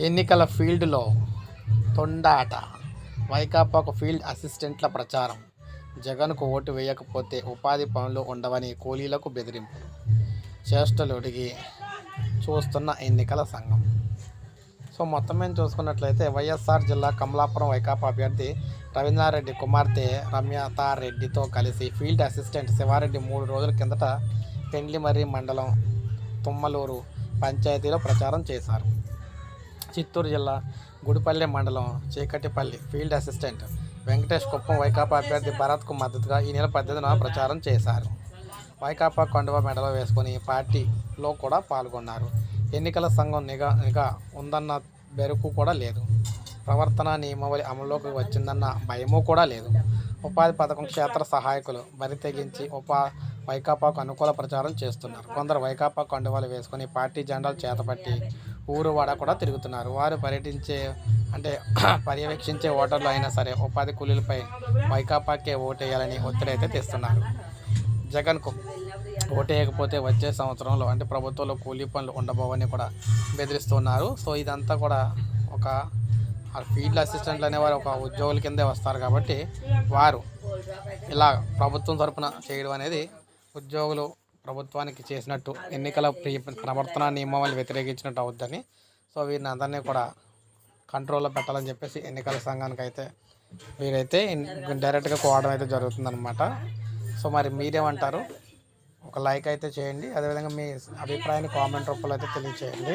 ఎన్నికల ఫీల్డ్లో తొండాట. వైకాపాకు ఫీల్డ్ అసిస్టెంట్ల ప్రచారం. జగన్కు ఓటు వేయకపోతే ఉపాధి పనులు ఉండవని కూలీలకు బెదిరింపు. చేష్టలు అడిగి చూస్తున్న ఎన్నికల సంఘం. సో మొత్తం మేము చూసుకున్నట్లయితే వైఎస్ఆర్ జిల్లా కమలాపురం వైకాపా అభ్యర్థి రవీంద్రారెడ్డి కుమార్తె రమ్యతారెడ్డితో కలిసి ఫీల్డ్ అసిస్టెంట్ శివారెడ్డి మూడు రోజుల కిందట పెండ్లిమర్రి మండలం తుమ్మలూరు పంచాయతీలో ప్రచారం చేశారు. చిత్తూరు జిల్లా గుడిపల్లి మండలం చీకటిపల్లి ఫీల్డ్ అసిస్టెంట్ వెంకటేష్ కుప్పం వైకాపా అభ్యర్థి భరత్కు మద్దతుగా ఈ నెల పద్దెనిమిదిన ప్రచారం చేశారు. వైకాపా కండువ మెడలో వేసుకొని పార్టీలో కూడా పాల్గొన్నారు. ఎన్నికల సంఘం నిఘా నిఘా ఉందన్న బెరుకు కూడా లేదు. ప్రవర్తన నియమావళి అమల్లోకి వచ్చిందన్న భయము కూడా లేదు. ఉపాధి పథకం క్షేత్ర సహాయకులు బరి తెగించి ఉపా వైకాపాకు అనుకూల ప్రచారం చేస్తున్నారు. కొందరు వైకాపా కండువాలు వేసుకొని పార్టీ జెండాలు చేతపట్టి ఊరు వాడ కూడా తిరుగుతున్నారు. వారు పర్యటించే అంటే పర్యవేక్షించే ఓటర్లు అయినా సరే ఉపాధి కూలీలపై వైకాపాకే ఓటేయాలని ఒత్తిడి అయితే తెస్తున్నారు. జగన్కు ఓటేయకపోతే వచ్చే సంవత్సరంలో అంటే ప్రభుత్వంలో కూలీ పనులు ఉండబోవని కూడా బెదిరిస్తున్నారు. సో ఇదంతా కూడా ఒక ఫీల్డ్ అసిస్టెంట్లు అనేవారు ఒక ఉద్యోగుల కిందే వస్తారు కాబట్టి వారు ఇలా ప్రభుత్వం తరపున చేయడం అనేది ఉద్యోగులు ప్రభుత్వానికి చేసినట్టు ఎన్నికల ప్రవర్తన నియమావళి వ్యతిరేకించినట్టు అవుద్దని. సో వీరిని అందరినీ కూడా కంట్రోల్లో పెట్టాలని చెప్పేసి ఎన్నికల సంఘానికి అయితే వీరైతే డైరెక్ట్గా కోవడం అయితే జరుగుతుందన్నమాట. సో మరి మీరేమంటారు? ఒక లైక్ అయితే చేయండి. అదేవిధంగా మీ అభిప్రాయాన్ని కామెంట్ రూపంలో అయితే తెలియచేయండి.